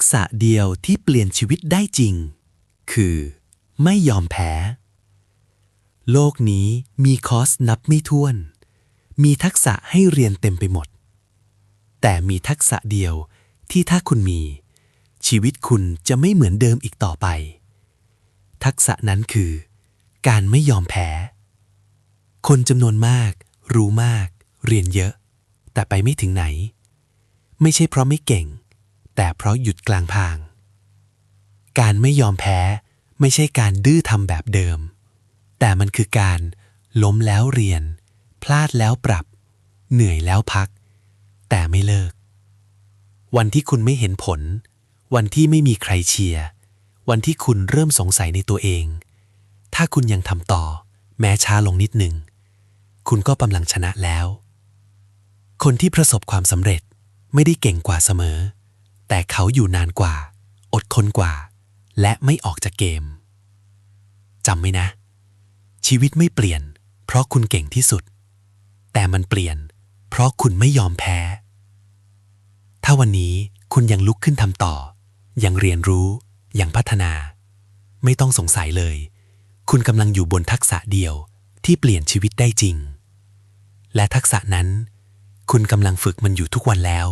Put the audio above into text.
กษะเดียวที่เปลี่ยนชีวิตได้จริง คือ ไม่ยอมแพ้ โลกนี้มีคอร์สนับไม่ถ้วน มีทักษะให้เรียนเต็มไปหมด แต่มีทักษะเดียวที่ถ้าคุณมี ชีวิตคุณจะไม่เหมือนเดิมอีกต่อไป ทักษะนั้นคือ การไม่ยอมแพ้ คนจำนวนมาก รู้มาก เรียนเยอะ แต่ไปไม่ถึงไหน ไม่ใช่เพราะไม่เก่ง แต่เพราะหยุดกลางทาง การไม่ยอมแพ้ไม่ใช่การดื้อทำแบบเดิม แต่มันคือการล้มแล้วเรียน พลาดแล้วปรับ เหนื่อยแล้วพัก แต่ไม่เลิก วันที่คุณไม่เห็นผล วันที่ไม่มีใครเชียร์ วันที่คุณเริ่มสงสัยในตัวเอง ถ้าคุณยังทำต่อ แม้ช้าลงนิดหนึ่ง คุณก็กำลังชนะแล้ว คนที่ประสบความสำเร็จไม่ได้เก่งกว่าเสมอ แต่เขาอยู่นานกว่า อดทนกว่า และไม่ออกจากเกมจำไว้นะ ชีวิตไม่เปลี่ยน เพราะคุณเก่งที่สุด แต่มันเปลี่ยน เพราะคุณไม่ยอมแพ้ ถ้าวันนี้คุณยังลุกขึ้นทำต่อ ยังเรียนรู้ ยังพัฒนา ไม่ต้องสงสัยเลย คุณกำลังอยู่บนทักษะเดียวที่เปลี่ยนชีวิตได้จริง และทักษะนั้น คุณกำลังฝึกมันอยู่ทุกวันแล้ว